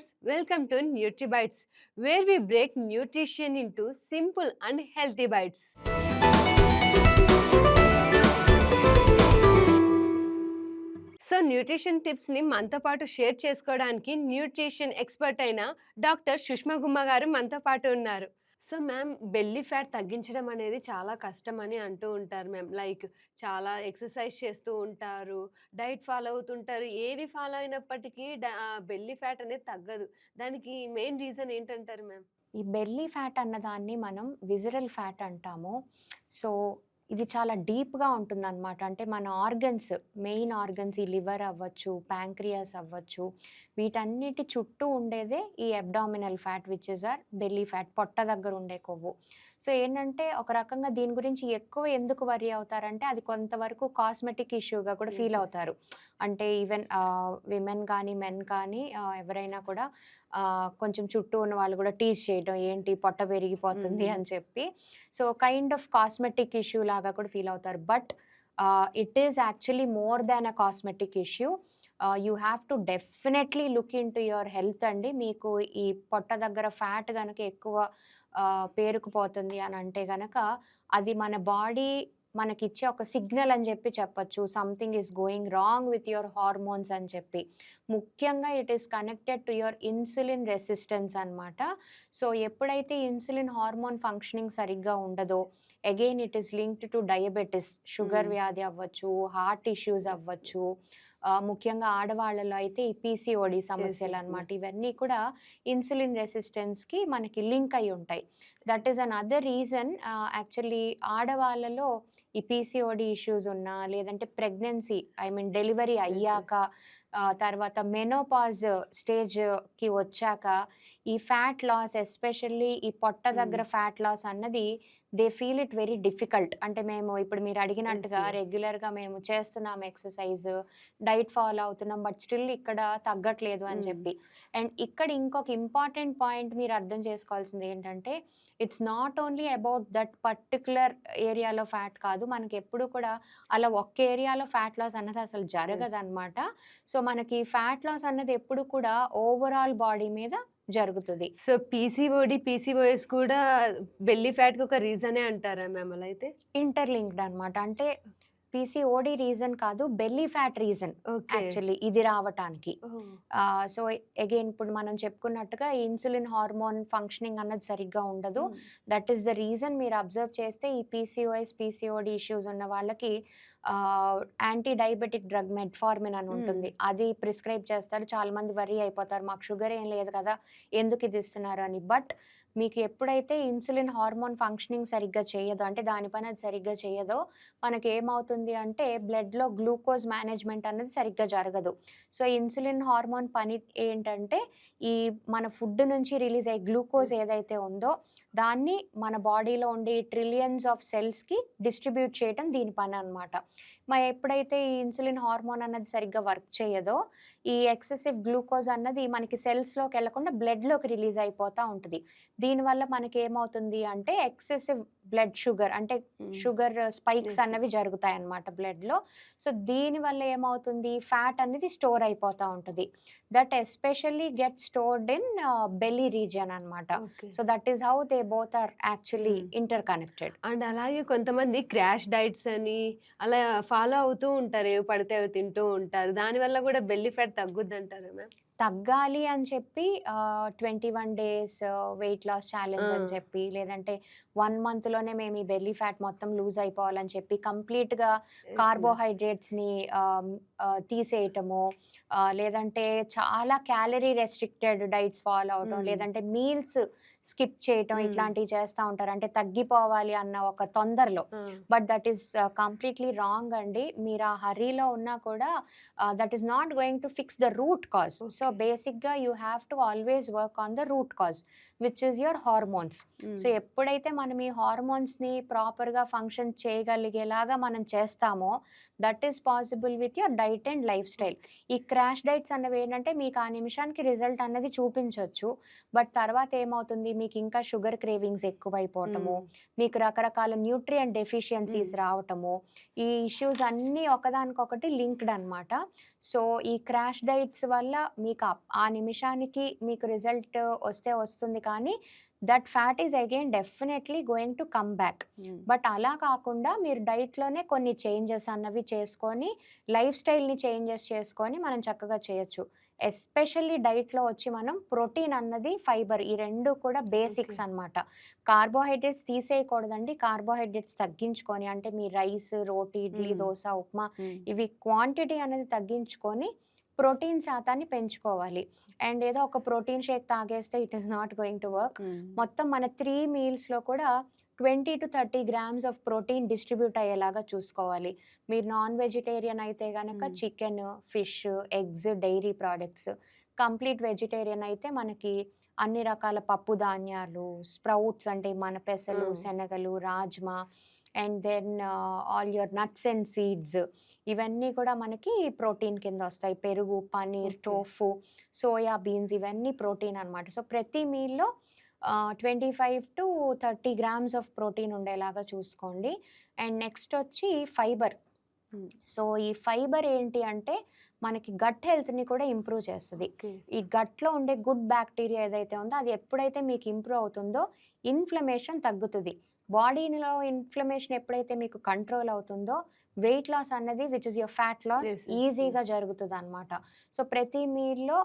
Viewers welcome to Nutribites where we break nutrition into simple and healthy bites so nutrition టిప్స్ని మనతో పాటు share చేసుకోవడానికి nutrition expert అయిన doctor Sushma Gumma గారు మనతో పాటు ఉన్నారు సో మ్యామ్ బెల్లీ ఫ్యాట్ తగ్గించడం అనేది చాలా కష్టం అని అంటూ ఉంటారు మ్యామ్ లైక్ చాలా ఎక్సర్సైజ్ చేస్తూ ఉంటారు డైట్ ఫాలో అవుతుంటారు ఏవి ఫాలో అయినప్పటికీ బెల్లీ ఫ్యాట్ అనేది తగ్గదు దానికి మెయిన్ రీజన్ ఏంటంటారు మ్యామ్ ఈ బెల్లీ ఫ్యాట్ అన్నదాన్ని మనం విజరల్ ఫ్యాట్ అంటాము సో ఇది చాలా డీప్గా ఉంటుంది అనమాట అంటే మన ఆర్గన్స్ మెయిన్ ఆర్గన్స్ ఈ లివర్ అవ్వచ్చు ప్యాంక్రియాస్ అవ్వచ్చు వీటన్నిటి చుట్టూ ఉండేదే ఈ abdominal fat which is our belly fat పొట్ట దగ్గర ఉండే కొవ్వు సో ఏంటంటే ఒక రకంగా దీని గురించి ఎక్కువ ఎందుకు వరి అవుతారంటే అది కొంతవరకు కాస్మెటిక్ ఇష్యూగా కూడా ఫీల్ అవుతారు అంటే ఈవెన్ విమెన్ కానీ మెన్ కానీ ఎవరైనా కూడా కొంచెం చుట్టూ ఉన్న వాళ్ళు కూడా టీజ్ చేయడం ఏంటి పొట్ట పెరిగిపోతుంది అని చెప్పి so kind of cosmetic issue లాగా కూడా ఫీల్ అవుతారు but it is actually more than a cosmetic issue you have to definitely look into your health అండి మీకు ఈ పొట్ట దగ్గర ఫ్యాట్ కనుక ఎక్కువ పేరుకుపోతుంది అని అంటే గనక అది మన బాడీ మనకిచ్చే ఒక సిగ్నల్ అని చెప్పి చెప్పచ్చు something is going wrong with your hormones అని చెప్పి ముఖ్యంగా it is connected to your insulin resistance అనమాట సో ఎప్పుడైతే ఇన్సులిన్ హార్మోన్ ఫంక్షనింగ్ సరిగ్గా ఉండదో again it is linked to diabetes sugar వ్యాధి అవ్వచ్చు హార్ట్ ఇష్యూస్ అవ్వచ్చు ముఖ్యంగా ఆడవాళ్ళలో అయితే ఈ పీసీఓడి సమస్యలు అనమాట ఇవన్నీ కూడా ఇన్సులిన్ రెసిస్టెన్స్కి మనకి లింక్ అయి ఉంటాయి that is another reason actually ఆడవాళ్ళలో ఈ పీసీఓడి ఇష్యూస్ ఉన్నా లేదంటే ప్రెగ్నెన్సీ ఐ మీన్ డెలివరీ అయ్యాక తర్వాత మెనోపాజ్ స్టేజ్కి వచ్చాక ఈ ఫ్యాట్ లాస్ ఎస్పెషల్లీ ఈ పొట్ట దగ్గర ఫ్యాట్ లాస్ అన్నది they feel it very difficult అంటే మేము ఇప్పుడు మీరు అడిగినట్టుగా రెగ్యులర్గా మేము చేస్తున్నాం ఎక్సర్సైజ్ డైట్ ఫాలో అవుతున్నాం బట్ స్టిల్ ఇక్కడ తగ్గట్లేదు అని hmm. చెప్పి అండ్ ఇక్కడ ఇంకొక ఇంపార్టెంట్ పాయింట్ మీరు అర్థం చేసుకోవాల్సింది ఏంటంటే it's not only about that particular ఏరియాలో ఫ్యాట్ కాదు మనకి ఎప్పుడు కూడా అలా ఒక్క ఏరియాలో ఫ్యాట్ లాస్ అన్నది అసలు జరగదు అనమాట సో మనకి ఫ్యాట్ లాస్ అన్నది ఎప్పుడు కూడా ఓవరాల్ బాడీ మీద జరుగుతుంది సో పీసీఓడి పీసీఓఎస్ కూడా బెల్లీ ఫ్యాట్ ఒక రీజనే అంటారా మేము అయితే ఇంటర్లింక్డ్ అనమాట అంటే పీసీఓడి రీజన్ కాదు బెల్లీ ఫ్యాట్ రీజన్ యాక్చువల్లీ ఇది రావటానికి సో అగైన్ ఇప్పుడు మనం చెప్పుకున్నట్టుగా ఇన్సులిన్ హార్మోన్ ఫంక్షనింగ్ అన్నది సరిగ్గా ఉండదు దట్ ఈస్ ద రీజన్ మీరు అబ్జర్వ్ చేస్తే ఈ పీసీఓఎస్ పీసీఓడి ఇష్యూస్ ఉన్న వాళ్ళకి యాంటీ డయాబెటిక్ డ్రగ్ మెట్ఫార్మిన్ అని ఉంటుంది hmm. అది ప్రిస్క్రైబ్ చేస్తారు చాలా మంది వరీ అయిపోతారు మాకు షుగర్ ఏం లేదు కదా ఎందుకు ఇది ఇస్తున్నారు అని బట్ మీకు ఎప్పుడైతే ఇన్సులిన్ హార్మోన్ ఫంక్షనింగ్ సరిగ్గా చేయదో అంటే దానిపైన అది సరిగ్గా చేయదో మనకి ఏమవుతుంది అంటే బ్లడ్లో గ్లూకోజ్ మేనేజ్మెంట్ అనేది సరిగ్గా జరగదు సో ఇన్సులిన్ హార్మోన్ పని ఏంటంటే ఈ మన ఫుడ్ నుంచి రిలీజ్ అయ్యే గ్లూకోజ్ ఏదైతే ఉందో దాన్ని మన బాడీలో ఉండే ట్రిలియన్స్ ఆఫ్ సెల్స్కి డిస్ట్రిబ్యూట్ చేయటం దీని పని అనమాట మరి ఎప్పుడైతే ఈ ఇన్సులిన్ హార్మోన్ అన్నది సరిగ్గా వర్క్ చేయదో ఈ ఎక్సెసివ్ గ్లూకోజ్ అన్నది మనకి సెల్స్లోకి వెళ్లకుండా బ్లడ్లోకి రిలీజ్ అయిపోతూ ఉంటుంది దీనివల్ల మనకి ఏమవుతుంది అంటే ఎక్సెసివ్ బ్లడ్ షుగర్ అంటే షుగర్ స్పైక్స్ అన్నవి జరుగుతాయి అన్నమాట బ్లడ్లో సో దీని వల్ల ఏమవుతుంది ఫ్యాట్ అనేది స్టోర్ అయిపోతూ ఉంటుంది that especially get stored in belly region అనమాట so that is how they both are actually interconnected and అలాగే కొంతమంది క్రాష్ డైట్స్ అని అలా ఫాలో అవుతూ ఉంటారు ఏవి పడితే అవి తింటూ ఉంటారు దానివల్ల కూడా బెల్లీ ఫ్యాట్ తగ్గుద్ది అంటారు మ్యామ్ తగ్గాలి అని చెప్పి twenty one days weight loss challenge అని చెప్పి లేదంటే వన్ మంత్ లోనే మేము ఈ బెల్లీ ఫ్యాట్ మొత్తం లూజ్ అయిపోవాలని చెప్పి కంప్లీట్ గా కార్బోహైడ్రేట్స్ ని తీసేయటము లేదంటే చాలా క్యాలరీ రెస్ట్రిక్టెడ్ డైట్స్ ఫాలో అవడం లేదంటే మీల్స్ స్కిప్ చేయటం ఇట్లాంటివి చేస్తూ ఉంటారు అంటే తగ్గిపోవాలి అన్న ఒక తొందరలో but that is completely wrong అండి మీరు ఆ హరీలో ఉన్నా కూడా that is not going to fix the root cause so Basically, you have to always work on the root cause. Which is your hormones so ఎప్పుడైతే మనం ఈ హార్మోన్స్ని ప్రాపర్గా ఫంక్షన్ చేయగలిగేలాగా మనం చేస్తామో that is possible with your diet and lifestyle ఈ crash diets అన్నవి ఏంటంటే మీకు ఆ నిమిషానికి రిజల్ట్ అనేది చూపించవచ్చు బట్ తర్వాత ఏమవుతుంది మీకు ఇంకా షుగర్ క్రేవింగ్స్ ఎక్కువైపోవటము hmm. మీకు రకరకాల న్యూట్రియన్ డెఫిషియన్సీస్ hmm. రావటము ఈ ఇష్యూస్ అన్నీ ఒకదానికొకటి లింక్డ్ అనమాట సో ఈ క్రాష్ డైట్స్ వల్ల మీకు ఆ నిమిషానికి మీకు రిజల్ట్ వస్తే వస్తుంది కానీ that fat is again definitely going to come back but అలా కాకుండా మీరు డైట్లోనే కొన్ని చేంజెస్ అన్నవి చేసుకొని లైఫ్ స్టైల్ని చేంజెస్ చేసుకొని మనం చక్కగా చేయొచ్చు ఎస్పెషల్లీ డైట్లో వచ్చి మనం ప్రోటీన్ అన్నది ఫైబర్ ఈ రెండు కూడా బేసిక్స్ అనమాట కార్బోహైడ్రేట్స్ తీసేయకూడదండి కార్బోహైడ్రేట్స్ తగ్గించుకొని అంటే మీ రైస్ రోటీ ఇడ్లీ hmm. దోశ ఉప్మా hmm. ఇవి క్వాంటిటీ అనేది తగ్గించుకొని ప్రోటీన్ శాతాన్ని పెంచుకోవాలి అండ్ ఏదో ఒక protein shake తాగేస్తే it is not going to work మొత్తం మన త్రీ మీల్స్లో కూడా twenty to thirty grams of protein distribute అయ్యేలాగా చూసుకోవాలి మీరు నాన్ వెజిటేరియన్ అయితే కనుక chicken fish eggs dairy products complete vegetarian అయితే మనకి అన్ని రకాల పప్పు ధాన్యాలు స్ప్రౌట్స్ అంటే మన పెసలు శనగలు rajma and then all your nuts and seeds ఇవన్నీ కూడా మనకి ప్రోటీన్ కింద వస్తాయి పెరుగు పనీర్ టోఫు సోయా బీన్స్ ఇవన్నీ ప్రోటీన్ అనమాట సో ప్రతి మీల్లో twenty five to thirty grams of protein ఉండేలాగా చూసుకోండి అండ్ నెక్స్ట్ వచ్చి ఫైబర్ సో ఈ ఫైబర్ ఏంటి అంటే మనకి గట్ హెల్త్ని కూడా ఇంప్రూవ్ చేస్తుంది ఈ గట్లో ఉండే గుడ్ బ్యాక్టీరియా ఏదైతే ఉందో అది ఎప్పుడైతే మీకు ఇంప్రూవ్ అవుతుందో ఇన్ఫ్లమేషన్ తగ్గుతుంది బాడీలో ఇన్ఫ్లమేషన్ ఎప్పుడైతే మీకు కంట్రోల్ అవుతుందో వెయిట్ లాస్ అన్నది which is your fat loss ఈజీగా జరుగుతుంది అనమాట సో ప్రతి మీల్లో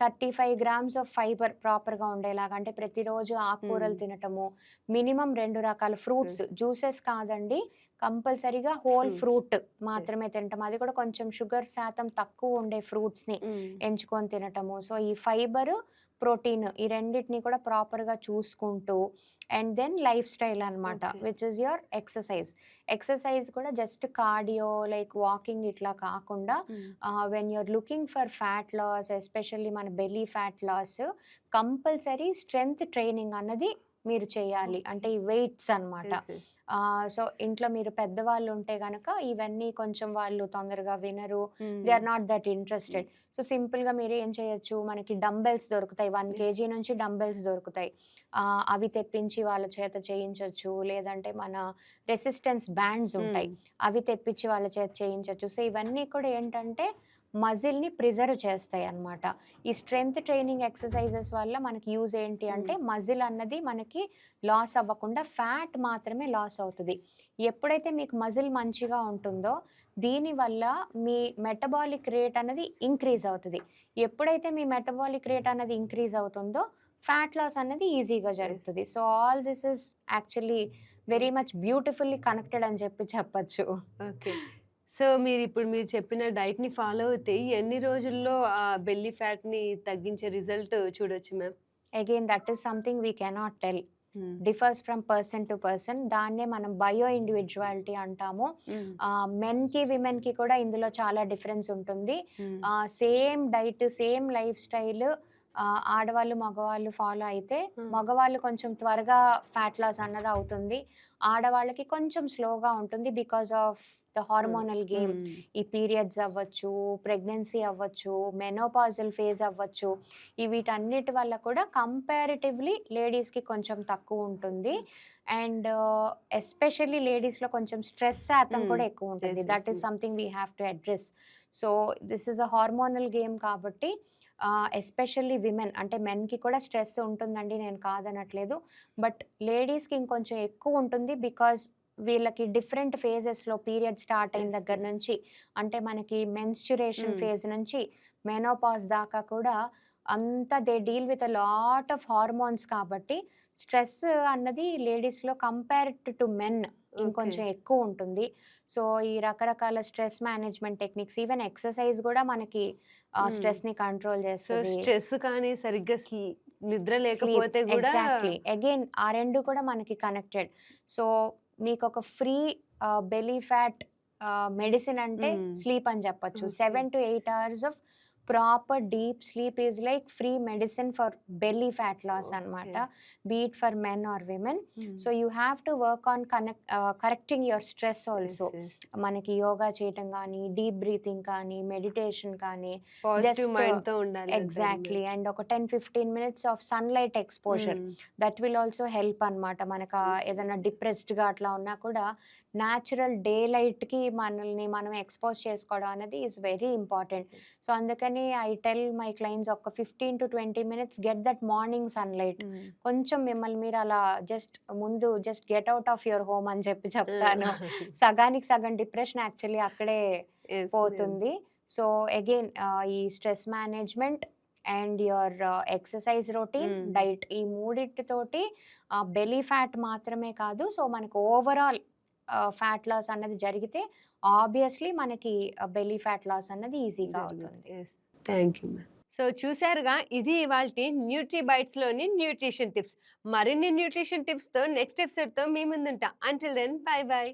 thirty five grams of fibre ప్రాపర్గా ఉండేలాగా అంటే ప్రతిరోజు ఆకుకూరలు తినటము మినిమం రెండు రకాల ఫ్రూట్స్ జ్యూసెస్ కాదండి కంపల్సరీగా హోల్ ఫ్రూట్ మాత్రమే తినటం అది కూడా కొంచెం షుగర్ శాతం తక్కువ ఉండే ఫ్రూట్స్ని ఎంచుకొని తినటము సో ఈ ఫైబర్ ప్రోటీన్ ఈ రెండింటిని కూడా ప్రాపర్గా చూసుకుంటూ అండ్ దెన్ లైఫ్ స్టైల్ అనమాట which is your exercise exercise కూడా జస్ట్ కార్డియో లైక్ వాకింగ్ ఇట్లా కాకుండా when you're looking for fat loss especially మన belly fat loss compulsory strength training అన్నది మీరు చేయాలి అంటే ఈ వెయిట్స్ అనమాట సో ఇంట్లో మీరు పెద్దవాళ్ళు ఉంటే గనక ఇవన్నీ కొంచెం వాళ్ళు తొందరగా వినరు they are not that interested so simple గా మీరు ఏం చేయొచ్చు మనకి డంబెల్స్ దొరుకుతాయి వన్ కేజీ నుంచి డంబెల్స్ దొరుకుతాయి అవి తెప్పించి వాళ్ళ చేత చేయించవచ్చు లేదంటే మన రెసిస్టెన్స్ బ్యాండ్స్ ఉంటాయి అవి తెప్పించి వాళ్ళ చేత చేయించవచ్చు సో ఇవన్నీ కూడా ఏంటంటే మజిల్ని ప్రిజర్వ్ చేస్తాయి అనమాట ఈ స్ట్రెంగ్త్ ట్రైనింగ్ ఎక్సర్సైజెస్ వల్ల మనకి యూజ్ ఏంటి అంటే మజిల్ అన్నది మనకి లాస్ అవ్వకుండా ఫ్యాట్ మాత్రమే లాస్ అవుతుంది ఎప్పుడైతే మీకు మజిల్ మంచిగా ఉంటుందో దీనివల్ల మీ మెటబాలిక్ రేట్ అనేది ఇంక్రీజ్ అవుతుంది ఎప్పుడైతే మీ మెటబాలిక్ రేట్ అనేది ఇంక్రీజ్ అవుతుందో ఫ్యాట్ లాస్ అనేది ఈజీగా జరుగుతుంది so all this is actually very much beautifully connected అని చెప్పి చెప్పచ్చు ఓకే సో మీరు ఇప్పుడు మీరు చెప్పిన డైట్‌ని ఫాలో అయితే ఎన్ని రోజుల్లో ఆ బెల్లీ ఫ్యాట్‌ని తగ్గించే రిజల్ట్ చూడొచ్చు ma'am? Again that is something we cannot tell. Differs from person to person. దాన్నే మనం బయో ఇండివిజువాలిటీ అంటాము. మెన్ కి విమెన్ కి కూడా ఇందులో చాలా డిఫరెన్స్ ఉంటుంది. Same diet, same lifestyle ఆడవాళ్ళు మగవాళ్ళు ఫాలో అయితే మగవాళ్ళు కొంచెం త్వరగా ఫ్యాట్ లాస్ అన్నది అవుతుంది ఆడవాళ్ళకి కొంచెం స్లోగా ఉంటుంది because of the hormonal game ఈ పీరియడ్స్ అవ్వచ్చు ప్రెగ్నెన్సీ అవ్వచ్చు మెనోపాజల్ ఫేజ్ అవ్వచ్చు వీటన్నిటి వల్ల కూడా కంపారిటివ్లీ లేడీస్కి కొంచెం తక్కువ ఉంటుంది అండ్ ఎస్పెషల్లీ లేడీస్లో కొంచెం స్ట్రెస్ శాతం కూడా ఎక్కువ ఉంటుంది that is something we have to address so this is a hormonal game కాబట్టి ఎస్పెషల్లీ విమెన్ అంటే మెన్కి కూడా స్ట్రెస్ ఉంటుందండి నేను కాదనట్లేదు బట్ లేడీస్కి ఇంకొంచెం ఎక్కువ ఉంటుంది బికాజ్ వీళ్ళకి డిఫరెంట్ ఫేజెస్లో పీరియడ్ స్టార్ట్ అయిన దగ్గర నుంచి అంటే మనకి మెన్స్చురేషన్ ఫేజ్ నుంచి మెనోపాజ్ దాకా కూడా అంతా they deal with a lot of hormones కాబట్టి స్ట్రెస్ అన్నది లేడీస్లో కంపేర్డ్ టు మెన్ ఇంకొంచెం ఎక్కువ ఉంటుంది సో ఈ రకరకాల stress management techniques even exercise కూడా మనకి స్ట్రెస్ ని కంట్రోల్ చేస్తుంది స్ట్రెస్ కానీ సరిగ్గా నిద్ర లేకపోతే కూడా ఎగ్జాక్ట్లీ అగైన్ ఆ రెండు కూడా మనకి కనెక్టెడ్ సో మీకు ఒక ఫ్రీ బెలీ ఫ్యాట్ మెడిసిన్ అంటే స్లీప్ అని చెప్పొచ్చు seven to eight hours of proper deep sleep is like free medicine for belly fat loss అనమాట be it for men or women so you have to work on connect correcting your stress also మనకి యోగా చేయటం కానీ deep breathing కానీ meditation కానీ exactly and ఒక ten fifteen minutes of sunlight exposure that will also help అనమాట మనకు ఏదైనా డిప్రెస్డ్గా అట్లా ఉన్నా కూడా న్యాచురల్ డే లైట్కి మనల్ని మనం ఎక్స్పోజ్ చేసుకోవడం అనేది ఈజ్ వెరీ ఇంపార్టెంట్ సో అందుకని అందుకని ఐ టెల్ మై క్లైంట్స్ ఒక fifteen to twenty minutes get that morning sunlight కొంచెం మిమ్మల్ని మీరు అలా జస్ట్ ముందు just get out of your home అని చెప్పి hmm. చెప్తాను సగానికి సగం డిప్రెషన్ యాక్చువల్లీ అక్కడే పోతుంది సో అగైన్ ఈ stress management and your exercise routine diet ఈ మూడింటితోటి బెలీ ఫ్యాట్ మాత్రమే కాదు సో మనకు ఓవరాల్ ఫ్యాట్ లాస్ అన్నది జరిగితే ఆబ్వియస్లీ మనకి బెలీ ఫ్యాట్ లాస్ అన్నది ఈజీగా అవుతుంది థ్యాంక్ యూ మ్యామ్ సో చూసారుగా ఇది ఇవాళ న్యూట్రీ బైట్స్లోని న్యూట్రిషన్ టిప్స్ మరిన్ని న్యూట్రిషన్ టిప్స్తో నెక్స్ట్ తో మీ ముందుంటా అంటిల్ దెన్ బై బాయ్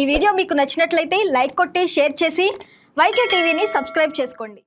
ఈ వీడియో మీకు నచ్చినట్లయితే లైక్ కొట్టి షేర్ చేసి టీవీని సబ్స్క్రైబ్ చేసుకోండి